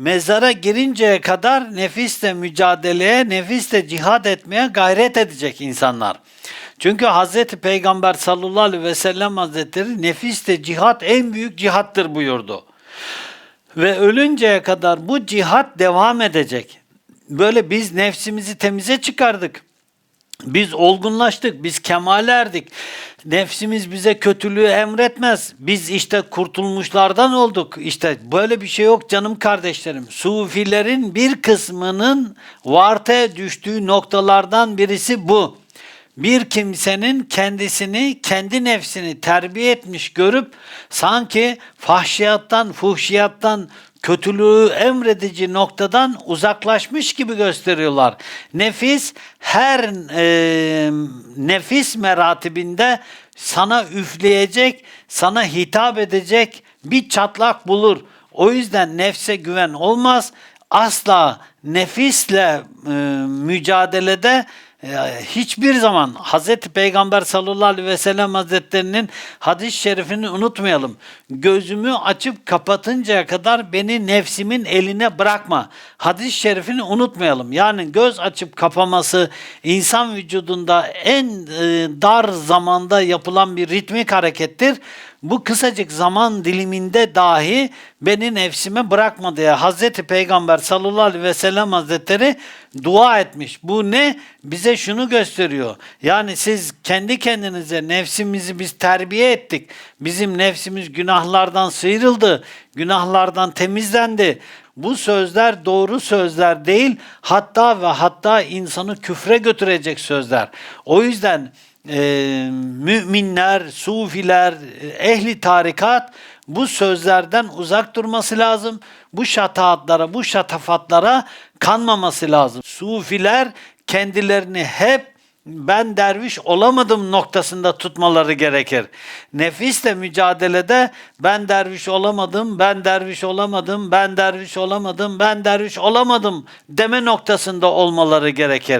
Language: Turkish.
mezara girinceye kadar nefisle mücadeleye, nefisle cihad etmeye gayret edecek insanlar. Çünkü Hazreti Peygamber sallallahu aleyhi ve sellem Hazretleri nefisle cihat en büyük cihattır buyurdu. Ve ölünceye kadar bu cihat devam edecek. Böyle biz nefsimizi temize çıkardık. Biz olgunlaştık, biz kemale erdik. Nefsimiz bize kötülüğü emretmez. Biz işte kurtulmuşlardan olduk. İşte böyle bir şey yok canım kardeşlerim. Sufilerin bir kısmının vartaya düştüğü noktalardan birisi bu. Bir kimsenin kendisini, kendi nefsini terbiye etmiş görüp sanki fahşiyattan, fuhşiyattan, kötülüğü emredici noktadan uzaklaşmış gibi gösteriyorlar. Nefis her e, nefis meratibinde sana üfleyecek, sana hitap edecek bir çatlak bulur. O yüzden nefse güven olmaz. Asla nefisle e, mücadelede hiçbir zaman Hazreti Peygamber sallallahu aleyhi ve sellem Hazretlerinin hadis-i şerifini unutmayalım. Gözümü açıp kapatıncaya kadar beni nefsimin eline bırakma. Hadis-i şerifini unutmayalım. Yani göz açıp kapaması insan vücudunda en e, dar zamanda yapılan bir ritmik harekettir. Bu kısacık zaman diliminde dahi beni nefsime bırakma diye Hazreti Peygamber sallallahu aleyhi ve sellem Hazretleri dua etmiş. Bu ne? Bize şunu gösteriyor. Yani siz kendi kendinize nefsimizi biz terbiye ettik. Bizim nefsimiz günahlardan sıyrıldı. Günahlardan temizlendi. Bu sözler doğru sözler değil. Hatta ve hatta insanı küfre götürecek sözler. O yüzden e, müminler, sufiler, ehli tarikat bu sözlerden uzak durması lazım. Bu şataatlara, bu şatafatlara kanmaması lazım. Sufiler kendilerini hep ben derviş olamadım noktasında tutmaları gerekir. Nefisle mücadelede ben derviş olamadım, ben derviş olamadım, ben derviş olamadım, ben derviş olamadım deme noktasında olmaları gerekir.